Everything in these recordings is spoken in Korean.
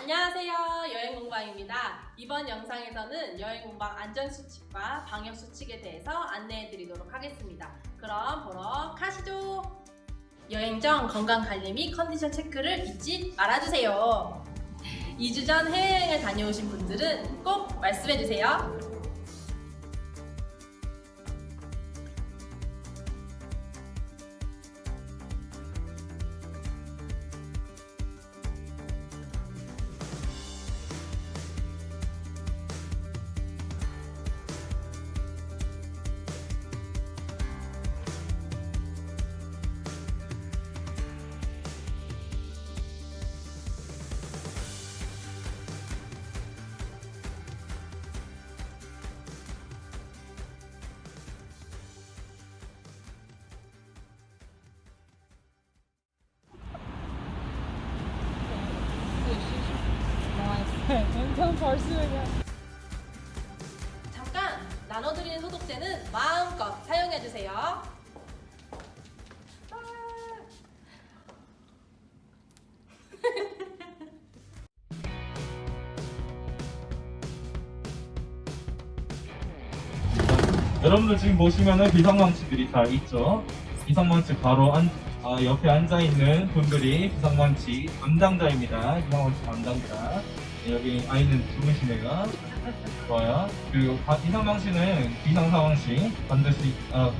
안녕하세요. 여행공방입니다. 이번 영상에서는 여행공방 안전수칙과 방역수칙에 대해서 안내해 드리도록 하겠습니다. 그럼 보러 가시죠. 여행 전 건강관리 및 컨디션 체크를 잊지 말아주세요. 2주 전 해외여행을 다녀오신 분들은 꼭 말씀해 주세요. 잠깐 나눠드리는 소독제는 마음껏 사용해 주세요. 여러분들 지금 보시면은 비상망치들이 다 있죠. 비상망치 바로 안, 아, 옆에 앉아 있는 분들이 비상망치 담당자입니다. 비상망치 담당자. 네, 여기 아이는 주무시네요. 좋아요. 그리고 바- 비상망치는 비상 상황 시 반드시 어,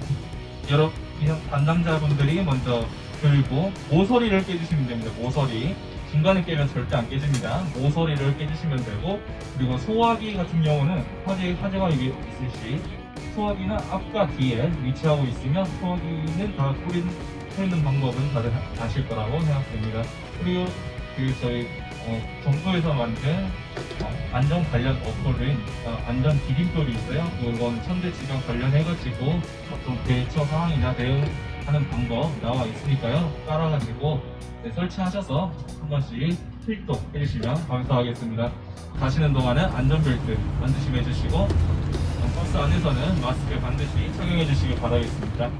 여러 비상 담당자분들이 먼저 들고 모서리를 깨주시면 됩니다. 모서리. 중간에 깨면 절대 안 깨집니다. 모서리를 깨주시면 되고 그리고 소화기 같은 경우는 화재 화재가 이게 있을 시 소화기는 앞과 뒤에 위치하고 있으면 소화기는 다 뿌리, 뿌리는 방법은 다들 하- 아실 거라고 생각됩니다. 그리고 그 저희 어, 정부에서 만든 어, 안전 관련 어플인 어, 안전 디딤돌이 있어요. 그건 천대지변 관련해가지고 어떤 대처 상황이나 대응하는 방법 나와 있으니까요. 따라가지고 네, 설치하셔서 한 번씩 필독 해주시면 감사하겠습니다. 가시는 동안은 안전벨트 반드시 매주시고 어, 버스 안에서는 마스크 반드시 착용해 주시기 바라겠습니다.